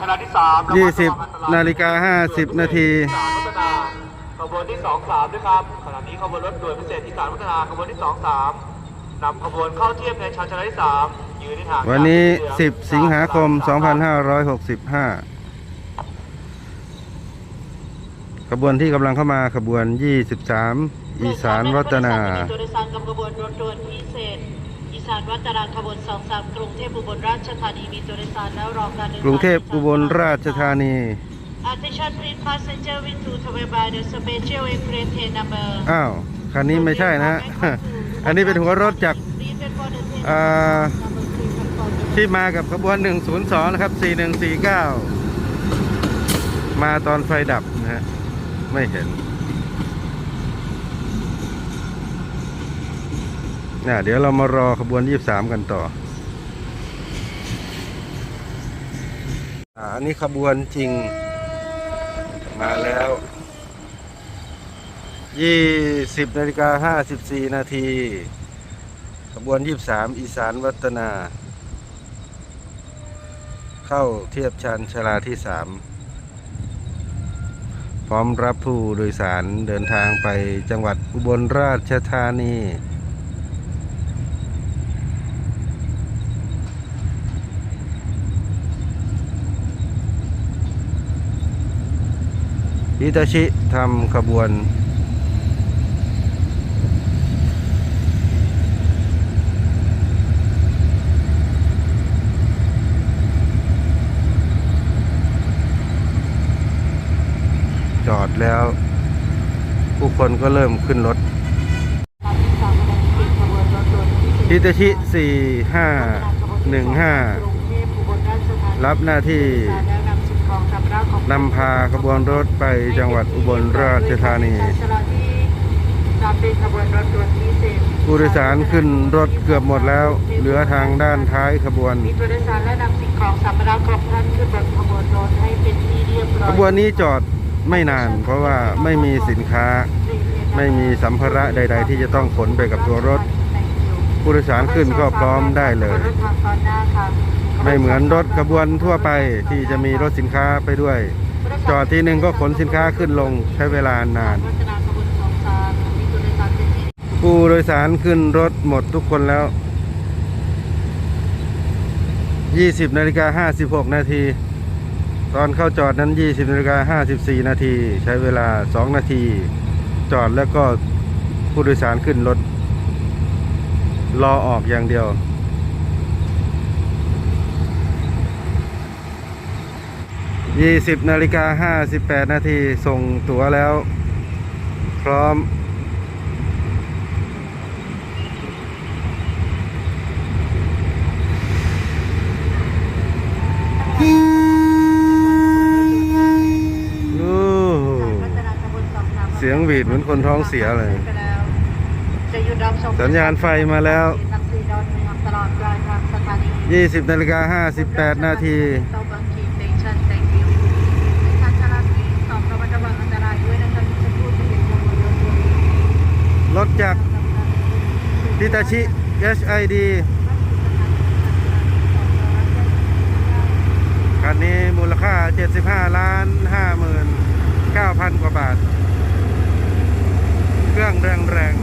ชนะที่สามยี่สิบนาฬิกาห้าสิบนาทีสารวัฒนาขบวนที่สองสามด้วยครับขณะนี้ขบวนรถด่วนพิเศษที่สารวัฒนาขบวนที่สองสามนำขบวนเข้าเทียบในชานชาลาที่สามยืนที่ห่างวันนี้จากสีเหลือง10สิงหาคม2565ขบวนที่กำลังเข้ามาขบวน 23 อีสานวัฒนาโดยสารกับขบวนรถด่วนพิเศษอี สานวัฒนาขบวน23กรุงเทพอุบลราชธานีมีตัวโดยสารแล้วรอการเดินทางกรุงเทพอุบลราชธานี Attention please passenger with to travel by the special express train number อ้าวคันนี้ไม่ใช่นะอันนี้เป็นหัวรถจาก Please wait for the train อ่า number three confirm ที่มากับขบวน 102 นะครับ 4149 มาตอนไฟดับนะฮะ ไม่เห็น น่ะเดี๋ยวเรามารอขบวน 23 กันต่ออันนี้ขบวนจริงมาแล้ว 20นาฬิกา54 นาที ขบวน 23 อีสานวัฒนา เข้าเทียบชันชลาที่ 3 พร้อมรับผู้โดยสารเดินทางไปจังหวัดอุบลราชธานี ฮิตาชิทำขบวนจอดแล้ว ผู้คนก็เริ่มขึ้นรถฮิตาชิ4515 รับหน้าที่ นำพาขบวนรถไปจังหวัดอุบลราชธานี ผู้โดยสารขึ้นรถเกือบหมดแล้ว เหลือทางด้านท้ายขบวน มีผู้โดยสารและนำสิ่งของสัมภาระครบครันขึ้นบนขบวนรถให้เป็นที่เรียบร้อยขบวนนี้จอดไม่นานเพราะว่าไม่มีสินค้า ไม่มีสัมภาระใด ๆ ที่จะต้องขนไปกับตัวรถ ผู้โดยสารขึ้นก็พร้อมได้เลย ไม่เหมือนรถขบวนทั่วไปที่จะมีรถสินค้าไปด้วย จอดทีหนึ่งก็ขนสินค้าขึ้นลงใช้เวลานาน ผู้โดยสารขึ้นรถหมดทุกคนแล้ว 20นาฬิกา56 นาที ตอนเข้าจอดนั้น 20นาฬิกา54 นาที ใช้เวลา 2 นาที จอดแล้วก็ผู้โดยสารขึ้นรถ รอออกอย่างเดียว 20นาฬิกา58 นาทีส่งตั๋วแล้ว พร้อม เสียงหวีดเหมือนคนท้องเสียเลย สัญญาณไฟมาแล้ว 20นาฬิกา58 นาที รถจากฮิตาชิ HID คันนี้มูลค่า 75 ล้าน5หมื่น9,000 กว่าบาท เครื่องแรงแรง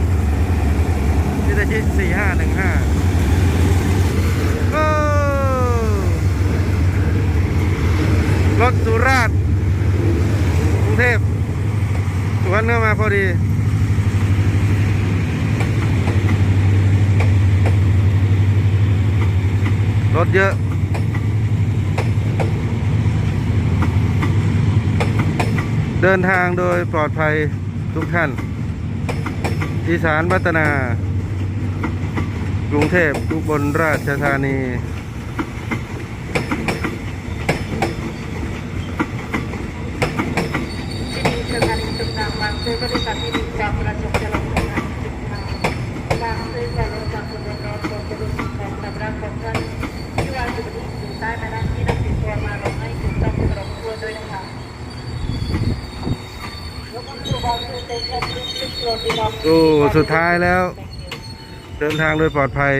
ๆฮิตาชิ 4515 โอ้รถสุราษฎร์กรุงเทพสวนเข้ามาพอดี ร ถเยอะเดินทางโดยปลอดภัยทุกท่าน อีสานพัฒนา กรุงเทพอุบลราชธานี ที่มีสถานีจุดนางบางซื่อบริษัทที่มีจากประจบจะลงทำงานจุดนางบางซื่อจะลงจากบนรถรถบนบริษัทของสำนักของท่านที่วางอยู่บนอยู่ใต้มาด้านที่นำสินตัวมาลงให้ถูกต้องตรงตัวด้วยนะคะ โอ้ สุดท้ายแล้ว เดินทางโดยปลอดภัย